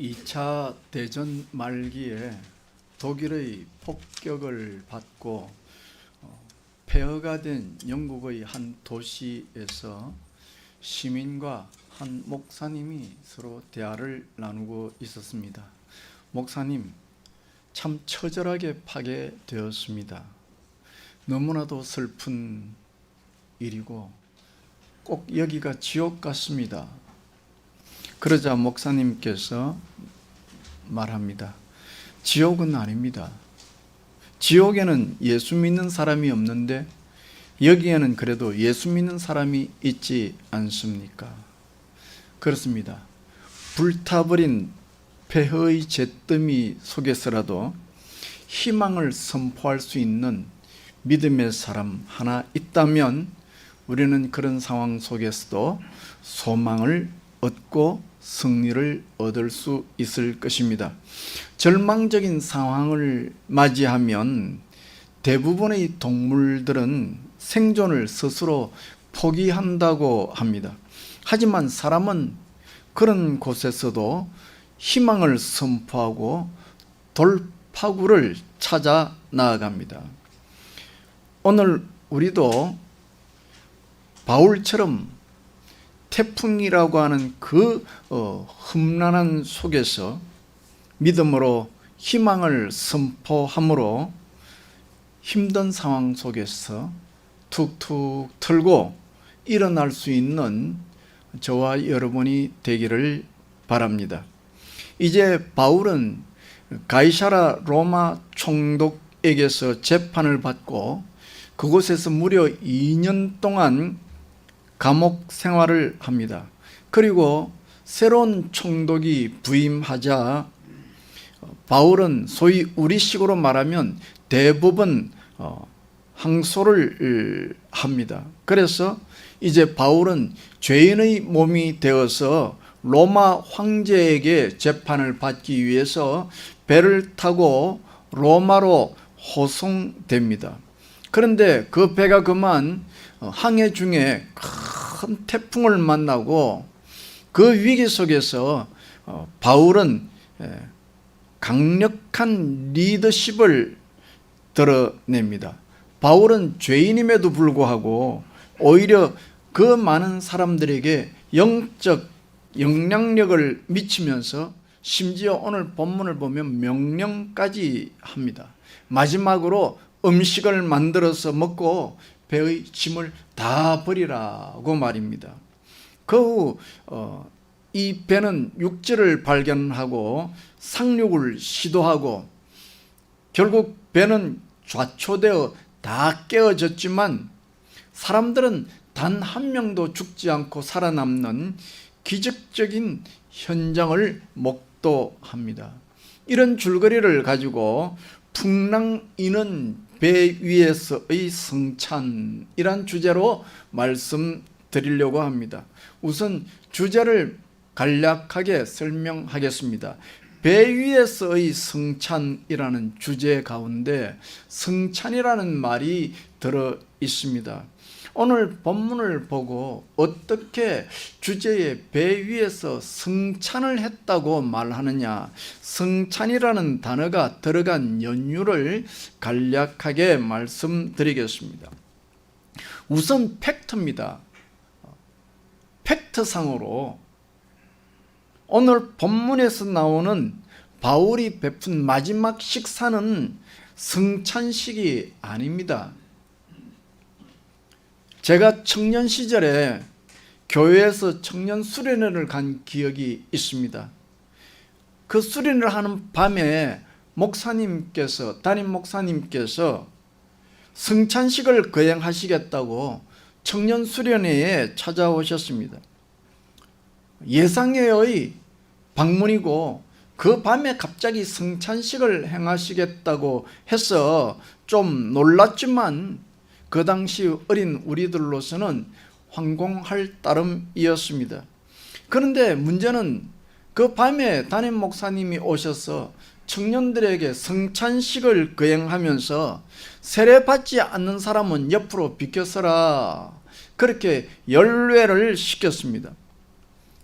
2차 대전 말기에 독일의 폭격을 받고 어, 폐허가 된 영국의 한 도시에서 시민과 한 목사님이 서로 대화를 나누고 있었습니다. 목사님, 참 처절하게 파괴되었습니다. 너무나도 슬픈 일이고 꼭 여기가 지옥 같습니다. 그러자 목사님께서 말합니다. 지옥은 아닙니다. 지옥에는 예수 믿는 사람이 없는데 여기에는 그래도 예수 믿는 사람이 있지 않습니까? 그렇습니다. 불타버린 폐허의 잿더미 속에서라도 희망을 선포할 수 있는 믿음의 사람 하나 있다면 우리는 그런 상황 속에서도 소망을 얻고 승리를 얻을 수 있을 것입니다. 절망적인 상황을 맞이하면 대부분의 동물들은 생존을 스스로 포기한다고 합니다. 하지만 사람은 그런 곳에서도 희망을 선포하고 돌파구를 찾아 나아갑니다. 오늘 우리도 바울처럼 태풍이라고 하는 그 어, 험난한 속에서 믿음으로 희망을 선포함으로 힘든 상황 속에서 툭툭 틀고 일어날 수 있는 저와 여러분이 되기를 바랍니다. 이제 바울은 가이사라 로마 총독에게서 재판을 받고 그곳에서 무려 2년 동안 감옥 생활을 합니다. 그리고 새로운 총독이 부임하자 바울은 소위 우리식으로 말하면 대부분 어, 항소를 합니다. 그래서 이제 바울은 죄인의 몸이 되어서 로마 황제에게 재판을 받기 위해서 배를 타고 로마로 호송됩니다. 그런데 그 배가 그만 항해 중에 큰 태풍을 만나고 그 위기 속에서 어, 바울은 강력한 리더십을 드러냅니다. 바울은 죄인임에도 불구하고 오히려 그 많은 사람들에게 영적 영향력을 미치면서 심지어 오늘 본문을 보면 명령까지 합니다. 마지막으로 음식을 만들어서 먹고 배의 짐을 다 버리라고 말입니다. 그 후, 어, 이 배는 육지를 발견하고 상륙을 시도하고 결국 배는 좌초되어 다 깨어졌지만 사람들은 단 한 명도 죽지 않고 살아남는 기적적인 현장을 목도합니다. 이런 줄거리를 가지고 풍랑이는 배 위에서의 성찬이란 주제로 말씀드리려고 합니다. 우선 주제를 간략하게 설명하겠습니다. 배 위에서의 성찬이라는 주제 가운데 성찬이라는 말이 들어 있습니다. 오늘 본문을 보고 어떻게 주제에 배 위에서 성찬을 했다고 말하느냐, 성찬이라는 단어가 들어간 연유를 간략하게 말씀드리겠습니다. 우선 팩트입니다. 팩트상으로 오늘 본문에서 나오는 바울이 베푼 마지막 식사는 성찬식이 아닙니다. 제가 청년 시절에 교회에서 청년 수련회를 간 기억이 있습니다. 그 수련을 하는 밤에 목사님께서 담임 목사님께서 성찬식을 거행하시겠다고 청년 수련회에 찾아오셨습니다. 예상외의 방문이고 그 밤에 갑자기 성찬식을 행하시겠다고 해서 좀 놀랐지만 그 당시 어린 우리들로서는 황공할 따름이었습니다. 그런데 문제는 그 밤에 담임 목사님이 오셔서 청년들에게 성찬식을 거행하면서 세례받지 않는 사람은 옆으로 비켜서라 그렇게 연례를 시켰습니다.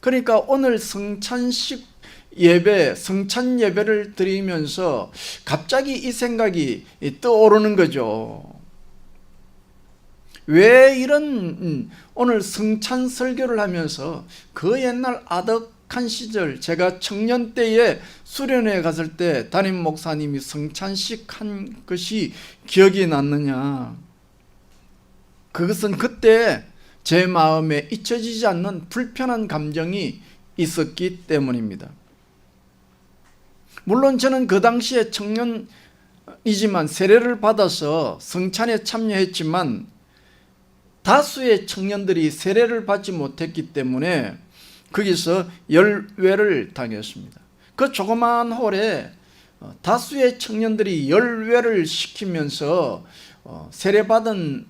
그러니까 오늘 성찬식 예배, 성찬 예배를 드리면서 갑자기 이 생각이 떠오르는 거죠. 왜 이런 음, 오늘 성찬 설교를 하면서 그 옛날 아득한 시절 제가 청년 때에 수련회 갔을 때 담임 목사님이 성찬식 한 것이 기억이 났느냐? 그것은 그때 제 마음에 잊혀지지 않는 불편한 감정이 있었기 때문입니다. 물론 저는 그 당시에 청년이지만 세례를 받아서 성찬에 참여했지만 다수의 청년들이 세례를 받지 못했기 때문에 거기서 열외를 당했습니다. 그 조그마한 홀에 어, 다수의 청년들이 열외를 시키면서 어, 세례받은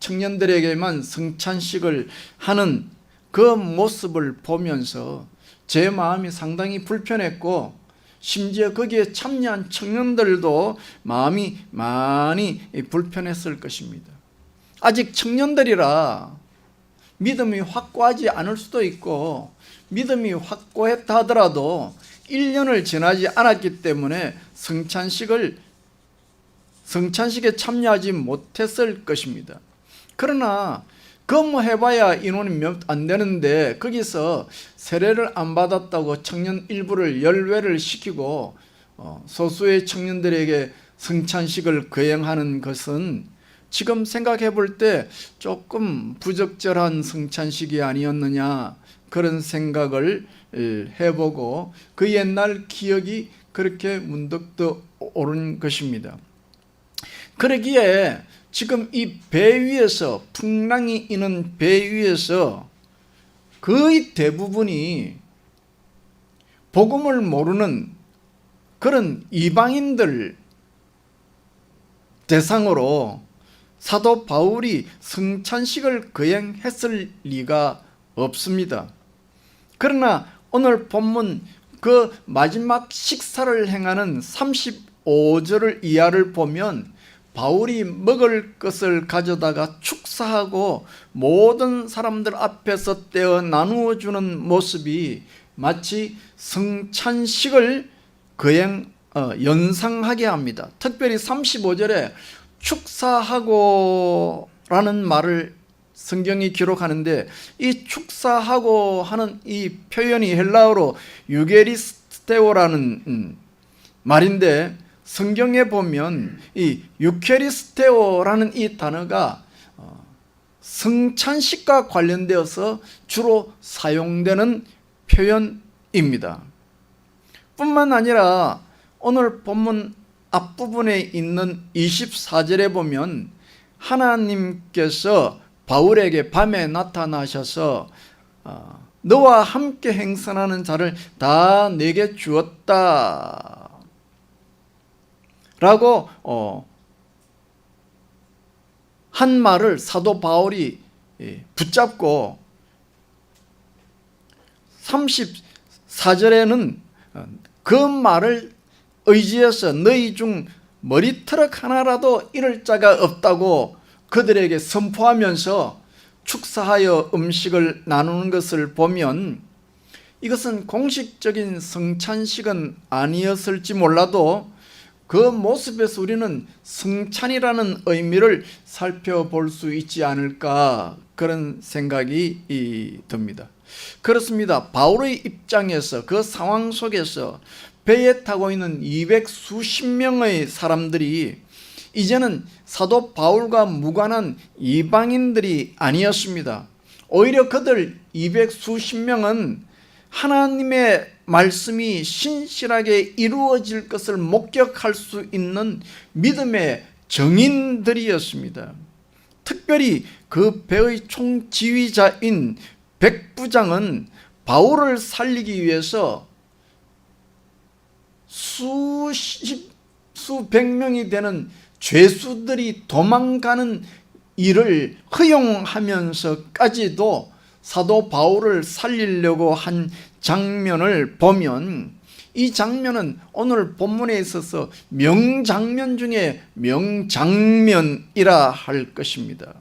청년들에게만 성찬식을 하는 그 모습을 보면서 제 마음이 상당히 불편했고 심지어 거기에 참여한 청년들도 마음이 많이 불편했을 것입니다. 아직 청년들이라 믿음이 확고하지 않을 수도 있고 믿음이 확고했다 하더라도 1년을 지나지 않았기 때문에 성찬식을 성찬식에 참여하지 못했을 것입니다. 그러나 그뭐 해봐야 인원이 몇 안 되는데 거기서 세례를 안 받았다고 청년 일부를 열외를 시키고 어, 소수의 청년들에게 성찬식을 거행하는 것은 지금 생각해 볼 때 조금 부적절한 성찬식이 아니었느냐 그런 생각을 해보고 그 옛날 기억이 그렇게 문득 떠오른 것입니다. 그러기에 지금 이 배 위에서 풍랑이 있는 배 위에서 거의 대부분이 복음을 모르는 그런 이방인들 대상으로 사도 바울이 성찬식을 거행했을 리가 없습니다. 그러나 오늘 본문 그 마지막 식사를 행하는 35절을 이하를 보면 바울이 먹을 것을 가져다가 축사하고 모든 사람들 앞에서 떼어 나누어 주는 모습이 마치 성찬식을 거행 어, 연상하게 합니다. 특별히 35절에 축사하고라는 말을 성경이 기록하는데 이 축사하고 하는 이 표현이 헬라어로 유게리스테오라는 음, 말인데 성경에 보면 이 유케리스테오라는 이 단어가 어, 성찬식과 관련되어서 주로 사용되는 표현입니다. 뿐만 아니라 오늘 본문 앞부분에 있는 24절에 보면 하나님께서 바울에게 밤에 나타나셔서 어, 너와 함께 행선하는 자를 다 내게 주었다. 라고 어, 한 말을 사도 바울이 예, 붙잡고 34절에는 어, 그 말을 의지해서 너희 중 머리털럭 하나라도 잃을 자가 없다고 그들에게 선포하면서 축사하여 음식을 나누는 것을 보면 이것은 공식적인 성찬식은 아니었을지 몰라도 그 모습에서 우리는 성찬이라는 의미를 살펴볼 수 있지 않을까 그런 생각이 듭니다. 그렇습니다. 바울의 입장에서 그 상황 속에서 배에 타고 있는 200 수십 명의 사람들이 이제는 사도 바울과 무관한 이방인들이 아니었습니다. 오히려 그들 200 수십 명은 하나님의 말씀이 신실하게 이루어질 것을 목격할 수 있는 믿음의 정인들이었습니다. 특별히 그 배의 총지휘자인 백부장은 바울을 살리기 위해서 수십 수백 명이 되는 죄수들이 도망가는 일을 허용하면서까지도 사도 바울을 살리려고 한 장면을 보면 이 장면은 오늘 본문에 있어서 명장면 중에 명장면이라 할 것입니다.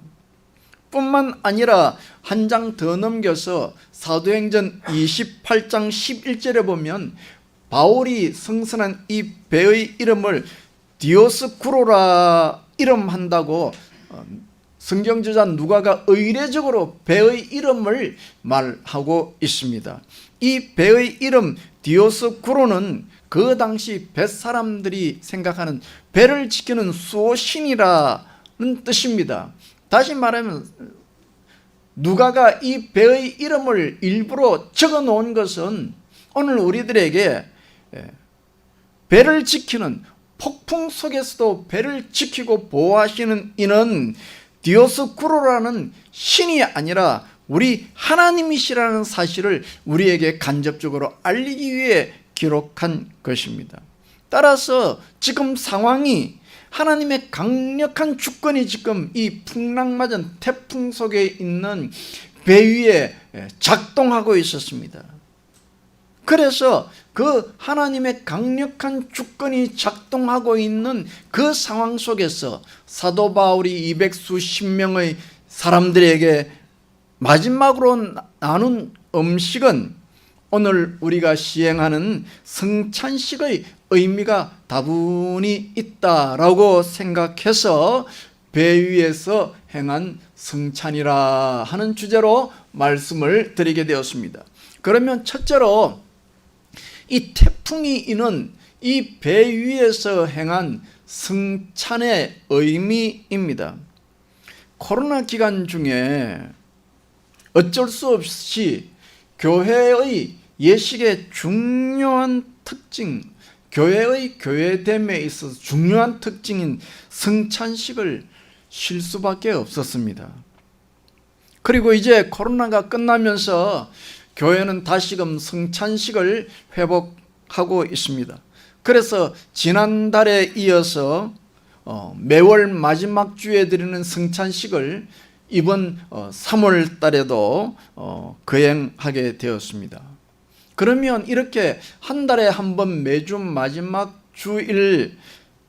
뿐만 아니라 한 장 더 넘겨서 사도행전 28장 11절에 보면 바울이 성선한 이 배의 이름을 디오스쿠로라 이름한다고 어, 성경저자 누가가 의례적으로 배의 이름을 말하고 있습니다. 이 배의 이름 디오스쿠로는 그 당시 뱃사람들이 생각하는 배를 지키는 수호신이라는 뜻입니다. 다시 말하면 누가가 이 배의 이름을 일부러 적어 놓은 것은 오늘 우리들에게 예, 배를 지키는 폭풍 속에서도 배를 지키고 보호하시는 이는 디오스쿠로라는 신이 아니라 우리 하나님이시라는 사실을 우리에게 간접적으로 알리기 위해 기록한 것입니다. 따라서 지금 상황이 하나님의 강력한 주권이 지금 이 풍랑 맞은 태풍 속에 있는 배 위에 작동하고 있었습니다. 그래서 그 하나님의 강력한 주권이 작동하고 있는 그 상황 속에서 사도 바울이 200수십 명의 사람들에게 마지막으로 나눈 음식은 오늘 우리가 시행하는 성찬식의 의미가 다분히 있다라고 생각해서 배 위에서 행한 성찬이라 하는 주제로 말씀을 드리게 되었습니다. 그러면 첫째로 이 태풍이 이는 이 배 위에서 행한 성찬의 의미입니다. 코로나 기간 중에 어쩔 수 없이 교회의 예식의 중요한 특징, 교회의 교회됨에 있어서 중요한 특징인 성찬식을 쉴 수밖에 없었습니다. 그리고 이제 코로나가 끝나면서 교회는 다시금 성찬식을 회복하고 있습니다. 그래서 지난달에 이어서 어, 매월 마지막 주에 드리는 성찬식을 이번 3월 달에도 어, 거행하게 되었습니다. 그러면 이렇게 한 달에 한 번 매주 마지막 주일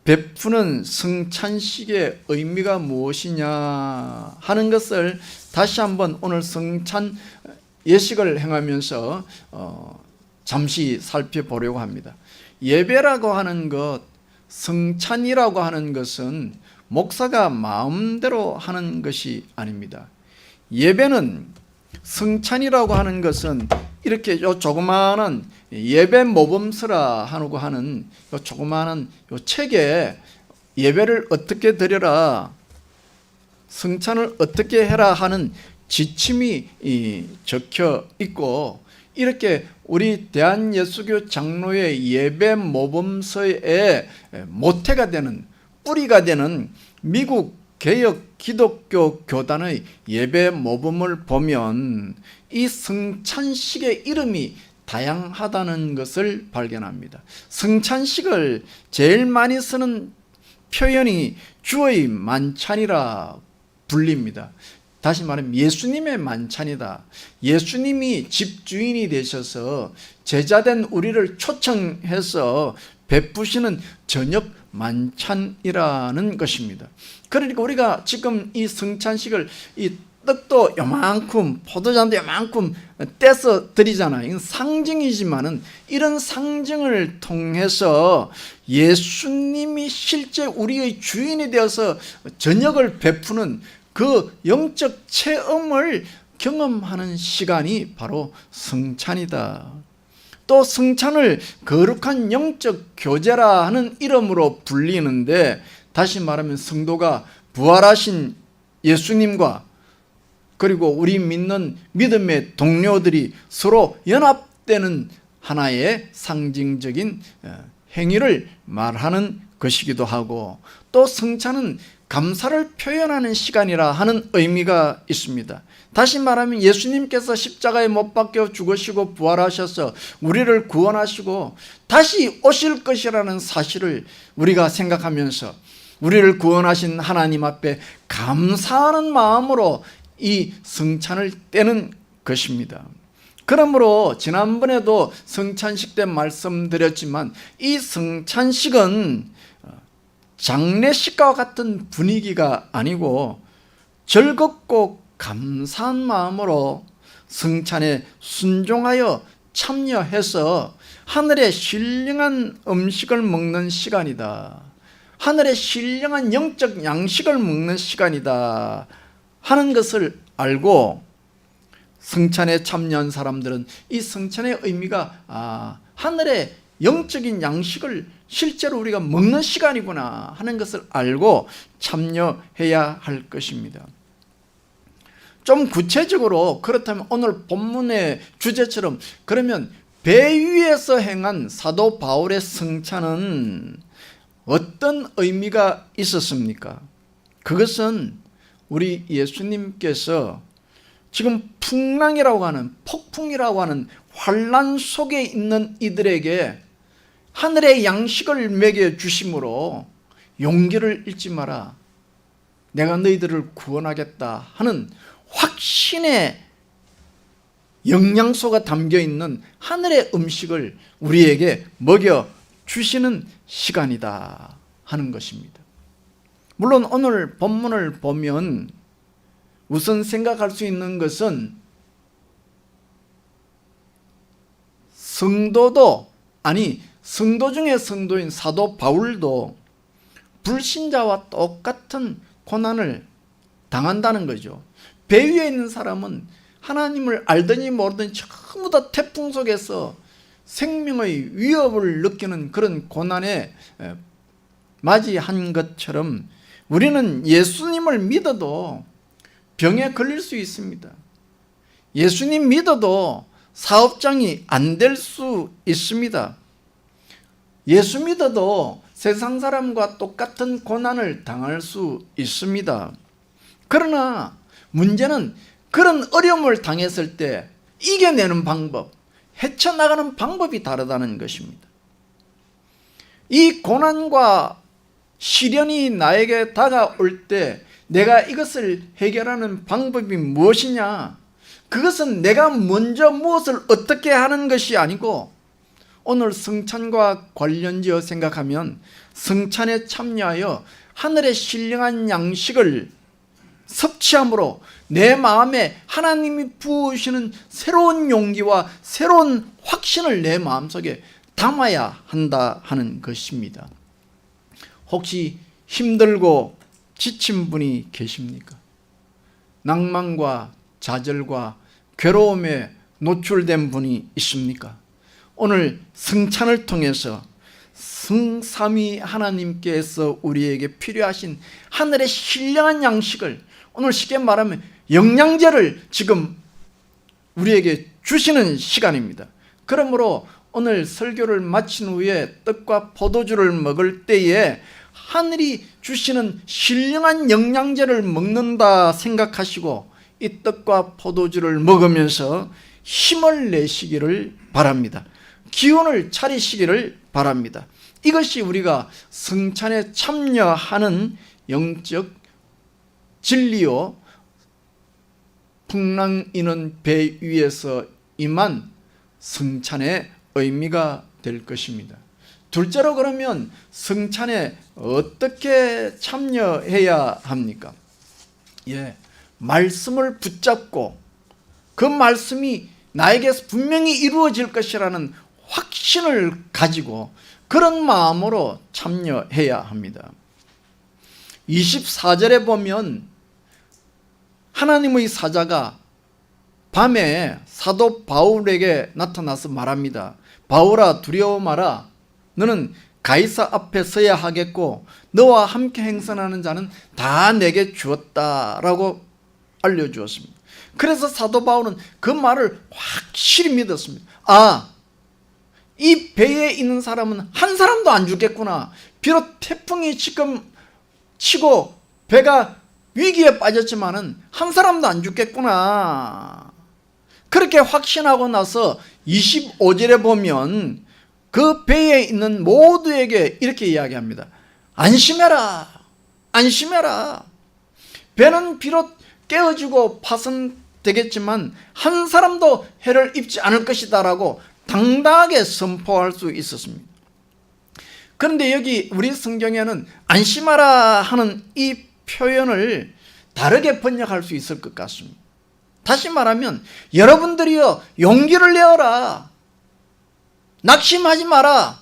베푸는 성찬식의 의미가 무엇이냐 하는 것을 다시 한번 오늘 성찬 예식을 행하면서 어, 잠시 살펴보려고 합니다. 예배라고 하는 것, 성찬이라고 하는 것은 목사가 마음대로 하는 것이 아닙니다. 예배는 성찬이라고 하는 것은 이렇게 요 조그마한 예배 모범서라 하고 하는 요 조그마한 요 책에 예배를 어떻게 드려라 성찬을 어떻게 해라 하는 지침이 적혀 있고 이렇게 우리 대한예수교 장로의 예배 모범서에 모태가 되는 뿌리가 되는 미국 개혁 기독교 교단의 예배 모범을 보면 이 성찬식의 이름이 다양하다는 것을 발견합니다. 성찬식을 제일 많이 쓰는 표현이 주의 만찬이라 불립니다. 다시 말하면 예수님의 만찬이다. 예수님이 집주인이 되셔서 제자된 우리를 초청해서 베푸시는 저녁 만찬이라는 것입니다. 그러니까 우리가 지금 이 성찬식을 이 떡도 요만큼 포도잔도 요만큼 떼서 드리잖아요. 이건 상징이지만은 이런 상징을 통해서 예수님이 실제 우리의 주인이 되어서 저녁을 베푸는 그 영적 체험을 경험하는 시간이 바로 성찬이다. 또 성찬을 거룩한 영적 교제라 하는 이름으로 불리는데 다시 말하면 성도가 부활하신 예수님과 그리고 우리 믿는 믿음의 동료들이 서로 연합되는 하나의 상징적인 어, 행위를 말하는 것이기도 하고 또 성찬은 감사를 표현하는 시간이라 하는 의미가 있습니다. 다시 말하면 예수님께서 십자가에 못 박혀 죽으시고 부활하셔서 우리를 구원하시고 다시 오실 것이라는 사실을 우리가 생각하면서 우리를 구원하신 하나님 앞에 감사하는 마음으로 이 성찬을 떼는 것입니다. 그러므로 지난번에도 성찬식 때 말씀드렸지만 이 성찬식은 장례식과 같은 분위기가 아니고 즐겁고 감사한 마음으로 성찬에 순종하여 참여해서 하늘의 신령한 음식을 먹는 시간이다. 하늘의 신령한 영적 양식을 먹는 시간이다. 하는 것을 알고 성찬에 참여한 사람들은 이 성찬의 의미가 아, 하늘의 영적인 양식을 실제로 우리가 먹는 시간이구나 하는 것을 알고 참여해야 할 것입니다. 좀 구체적으로 그렇다면 오늘 본문의 주제처럼 그러면 배 위에서 행한 사도 바울의 성찬은 어떤 의미가 있었습니까? 그것은 우리 예수님께서 지금 풍랑이라고 하는 폭풍이라고 하는 환란 속에 있는 이들에게 하늘의 양식을 먹여 주심으로 용기를 잃지 마라. 내가 너희들을 구원하겠다 하는 확신의 영양소가 담겨 있는 하늘의 음식을 우리에게 먹여 주시는 시간이다 하는 것입니다. 물론 오늘 본문을 보면 우선 생각할 수 있는 것은 성도도 아니 성도 중에 성도인 사도 바울도 불신자와 똑같은 고난을 당한다는 거죠. 배 위에 있는 사람은 하나님을 알더니 모르더니 전부 다 태풍 속에서 생명의 위협을 느끼는 그런 고난에 에, 맞이한 것처럼 우리는 예수님을 믿어도 병에 걸릴 수 있습니다. 예수님 믿어도 사업장이 안 될 수 있습니다. 예수 믿어도 세상 사람과 똑같은 고난을 당할 수 있습니다. 그러나 문제는 그런 어려움을 당했을 때 이겨내는 방법, 헤쳐나가는 방법이 다르다는 것입니다. 이 고난과 시련이 나에게 다가올 때 내가 이것을 해결하는 방법이 무엇이냐? 그것은 내가 먼저 무엇을 어떻게 하는 것이 아니고 오늘 성찬과 관련지어 생각하면 성찬에 참여하여 하늘의 신령한 양식을 섭취함으로 내 마음에 하나님이 부으시는 새로운 용기와 새로운 확신을 내 마음속에 담아야 한다 하는 것입니다. 혹시 힘들고 지친 분이 계십니까? 낭만과 좌절과 괴로움에 노출된 분이 있습니까? 오늘 성찬을 통해서 성삼위 하나님께서 우리에게 필요하신 하늘의 신령한 양식을 오늘 쉽게 말하면 영양제를 지금 우리에게 주시는 시간입니다. 그러므로 오늘 설교를 마친 후에 떡과 포도주를 먹을 때에 하늘이 주시는 신령한 영양제를 먹는다 생각하시고 이 떡과 포도주를 먹으면서 힘을 내시기를 바랍니다. 기운을 차리시기를 바랍니다. 이것이 우리가 성찬에 참여하는 영적 진리요 풍랑 이는 배 위에서 임한 성찬의 의미가 될 것입니다. 둘째로 그러면 성찬에 어떻게 참여해야 합니까? 예. 말씀을 붙잡고 그 말씀이 나에게서 분명히 이루어질 것이라는 확신을 가지고 그런 마음으로 참여해야 합니다. 24절에 보면 하나님의 사자가 밤에 사도 바울에게 나타나서 말합니다. 바울아 두려워 마라. 너는 가이사 앞에 서야 하겠고 너와 함께 행선하는 자는 다 내게 주었다라고 알려 주었습니다. 그래서 사도 바울은 그 말을 확실히 믿었습니다. 아, 이 배에 있는 사람은 한 사람도 안 죽겠구나. 비록 태풍이 지금 치고 배가 위기에 빠졌지만은 한 사람도 안 죽겠구나. 그렇게 확신하고 나서 25절에 보면 그 배에 있는 모두에게 이렇게 이야기합니다. 안심해라. 안심해라. 배는 비록 깨어지고 파손되겠지만 한 사람도 해를 입지 않을 것이다라고 당당하게 선포할 수 있었습니다. 그런데 여기 우리 성경에는 안심하라 하는 이 표현을 다르게 번역할 수 있을 것 같습니다. 다시 말하면 여러분들이여 용기를 내어라. 낙심하지 마라.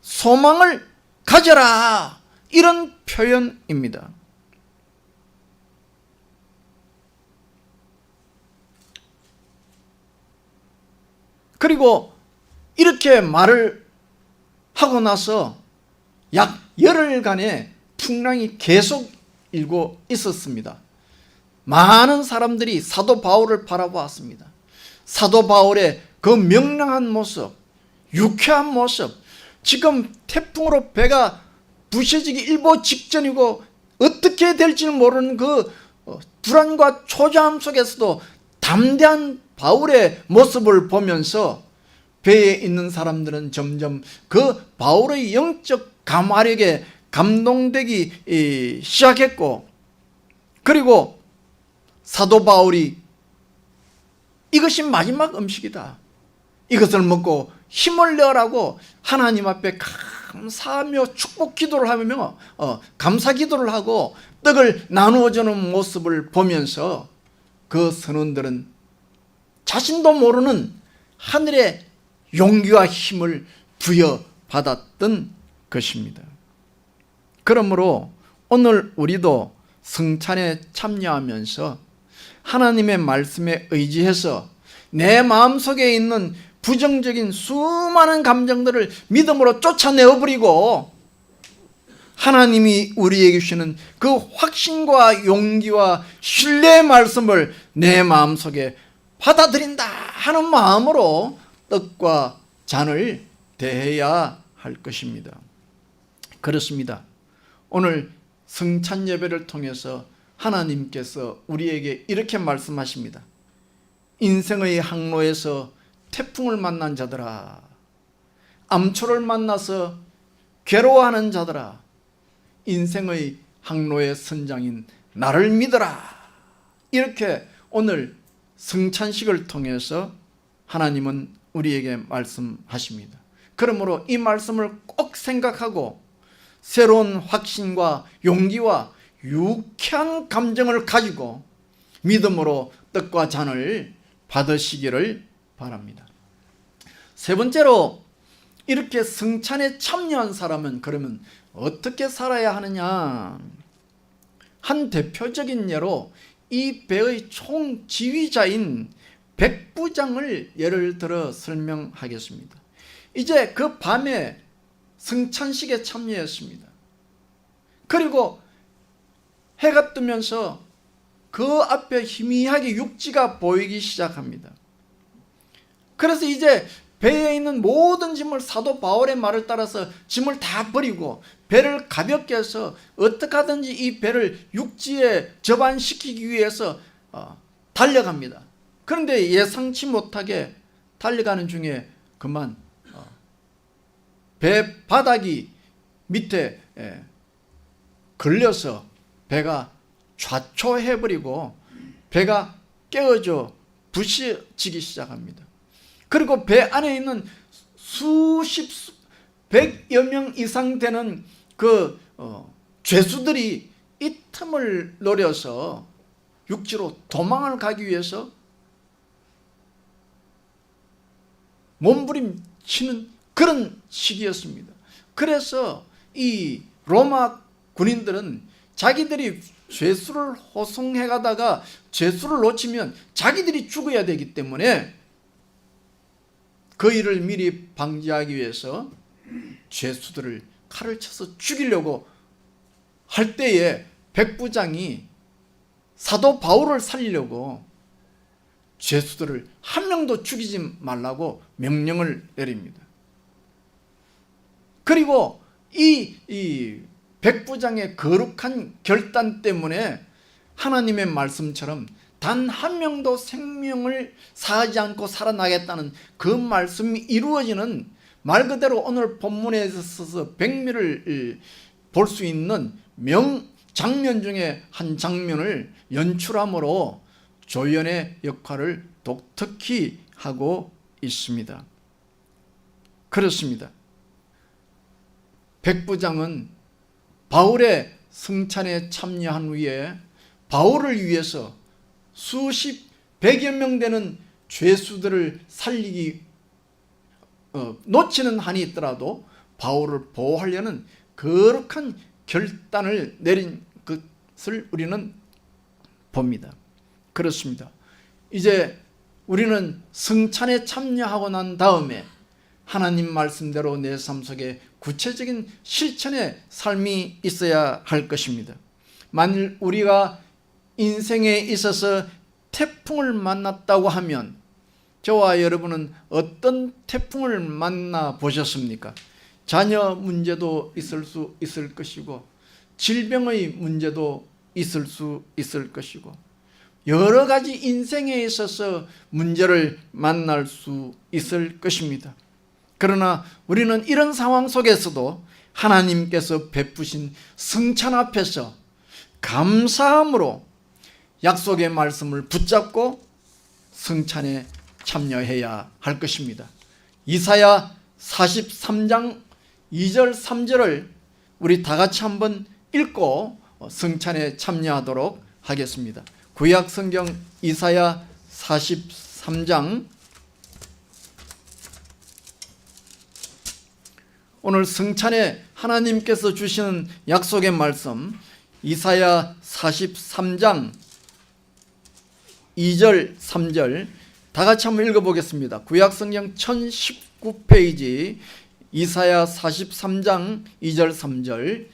소망을 가져라. 이런 표현입니다. 그리고 이렇게 말을 하고 나서 약 열흘간의 풍랑이 계속 일고 있었습니다. 많은 사람들이 사도 바울을 바라보았습니다. 사도 바울의 그 명랑한 모습, 유쾌한 모습, 지금 태풍으로 배가 부셔지기 일보 직전이고 어떻게 될지 모르는 그 어, 불안과 초조함 속에서도 담대한 바울의 모습을 보면서 배에 있는 사람들은 점점 그 바울의 영적 감화력에 감동되기 시작했고 그리고 사도 바울이 이것이 마지막 음식이다. 이것을 먹고 힘을 내라고 하나님 앞에 감사하며 축복 기도를 하며 어, 감사 기도를 하고 떡을 나누어 주는 모습을 보면서 그 선원들은 자신도 모르는 하늘의 용기와 힘을 부여받았던 것입니다. 그러므로 오늘 우리도 성찬에 참여하면서 하나님의 말씀에 의지해서 내 마음속에 있는 부정적인 수많은 감정들을 믿음으로 쫓아내어 버리고 하나님이 우리에게 주시는 그 확신과 용기와 신뢰의 말씀을 내 마음속에 받아들인다 하는 마음으로 떡과 잔을 대해야 할 것입니다. 그렇습니다. 오늘 성찬 예배를 통해서 하나님께서 우리에게 이렇게 말씀하십니다. 인생의 항로에서 태풍을 만난 자들아, 암초를 만나서 괴로워하는 자들아, 인생의 항로의 선장인 나를 믿어라. 이렇게 오늘 성찬식을 통해서 하나님은 우리에게 말씀하십니다. 그러므로 이 말씀을 꼭 생각하고 새로운 확신과 용기와 유쾌한 감정을 가지고 믿음으로 떡과 잔을 받으시기를 바랍니다. 세 번째로 이렇게 성찬에 참여한 사람은 그러면 어떻게 살아야 하느냐? 한 대표적인 예로 이 배의 총지휘자인 백부장을 예를 들어 설명하겠습니다. 이제 그 밤에 성찬식에 참여했습니다. 그리고 해가 뜨면서 그 앞에 희미하게 육지가 보이기 시작합니다. 그래서 이제 배에 있는 모든 짐을 사도 바울의 말을 따라서 짐을 다 버리고 배를 가볍게 해서 어떻게 하든지 이 배를 육지에 접안시키기 위해서 어, 달려갑니다. 그런데 예상치 못하게 달려가는 중에 그만 어, 배 바닥이 밑에 예, 걸려서 배가 좌초해버리고 배가 깨어져 부시지기 시작합니다. 그리고 배 안에 있는 수십, 백여 명 이상 되는 그 어, 죄수들이 이 틈을 노려서 육지로 도망을 가기 위해서 몸부림치는 그런 시기였습니다. 그래서 이 로마 군인들은 자기들이 죄수를 호송해 가다가 죄수를 놓치면 자기들이 죽어야 되기 때문에 그 일을 미리 방지하기 위해서 죄수들을 칼을 쳐서 죽이려고 할 때에 백부장이 사도 바울을 살리려고 죄수들을 한 명도 죽이지 말라고 명령을 내립니다. 그리고 이, 이 백부장의 거룩한 결단 때문에 하나님의 말씀처럼 단 한 명도 생명을 사하지 않고 살아나겠다는 그 말씀이 이루어지는 말 그대로 오늘 본문에 있어서 백미를 볼 수 있는 명 장면 중에 한 장면을 연출함으로 조연의 역할을 독특히 하고 있습니다. 그렇습니다. 백부장은 바울의 승찬에 참여한 후에 바울을 위해서 수십 백여 명 되는 죄수들을 살리기 어, 놓치는 한이 있더라도 바울을 보호하려는 거룩한 결단을 내린 것을 우리는 봅니다. 그렇습니다. 이제 우리는 성찬에 참여하고 난 다음에 하나님 말씀대로 내 삶 속에 구체적인 실천의 삶이 있어야 할 것입니다. 만일 우리가 인생에 있어서 태풍을 만났다고 하면 저와 여러분은 어떤 태풍을 만나 보셨습니까? 자녀 문제도 있을 수 있을 것이고 질병의 문제도 있을 수 있을 것이고 여러 가지 인생에 있어서 문제를 만날 수 있을 것입니다. 그러나 우리는 이런 상황 속에서도 하나님께서 베푸신 성찬 앞에서 감사함으로 약속의 말씀을 붙잡고 성찬에 참여해야 할 것입니다. 이사야 43장 2절 3절을 우리 다 같이 한번 읽고 성찬에 참여하도록 하겠습니다. 구약 성경 이사야 43장 오늘 성찬에 하나님께서 주시는 약속의 말씀 이사야 43장 2절 3절 다 같이 한번 읽어보겠습니다. 구약성경 1019페이지 이사야 43장 2절 3절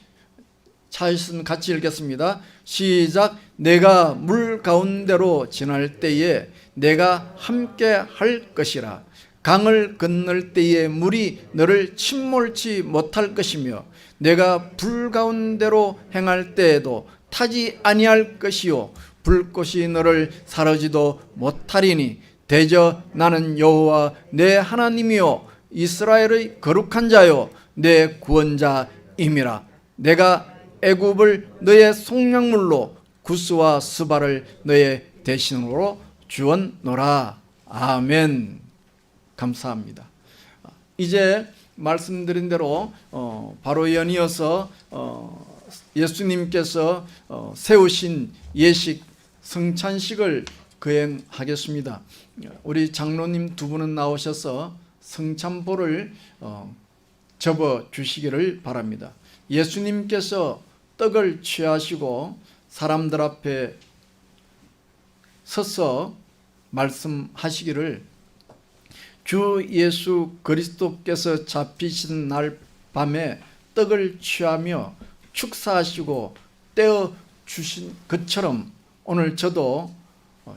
차있으면 같이 읽겠습니다. 시작. 내가 물 가운데로 지날 때에 내가 함께 할 것이라. 강을 건널 때에 물이 너를 침몰치 못할 것이며 내가 불 가운데로 행할 때에도 타지 아니할 것이요. 불꽃이 너를 사르지도 못하리니 대저 나는 여호와 내 하나님이요. 이스라엘의 거룩한 자요. 내 구원자임이라. 내가 애굽을 너의 속량물로 구스와 스바를 너의 대신으로 주었노라 아멘 감사합니다 이제 말씀드린 대로 어, 바로 연이어서 어, 예수님께서 어, 세우신 예식 성찬식을 거행하겠습니다. 우리 장로님 두 분은 나오셔서 성찬보를 어, 접어 주시기를 바랍니다. 예수님께서 떡을 취하시고 사람들 앞에 서서 말씀하시기를 주 예수 그리스도께서 잡히신 날 밤에 떡을 취하며 축사하시고 떼어 주신 것처럼 오늘 저도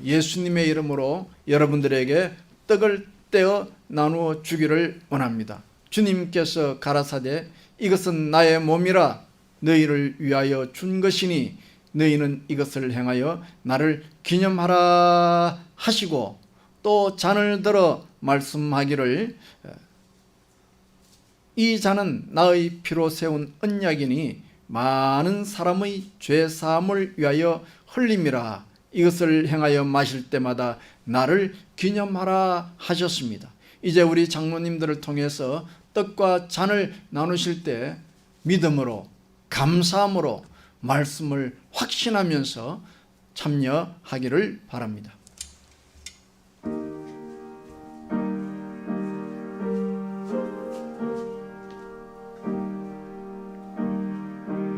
예수님의 이름으로 여러분들에게 떡을 떼어 나누어 주기를 원합니다. 주님께서 가라사대 이것은 나의 몸이라 너희를 위하여 준 것이니 너희는 이것을 행하여 나를 기념하라 하시고 또 잔을 들어 말씀하기를 이 잔은 나의 피로 세운 언약이니 많은 사람의 죄 사함을 위하여 흘림이라 이것을 행하여 마실 때마다 나를 기념하라 하셨습니다. 이제 우리 장로님들을 통해서 떡과 잔을 나누실 때 믿음으로 감사함으로 말씀을 확신하면서 참여하기를 바랍니다.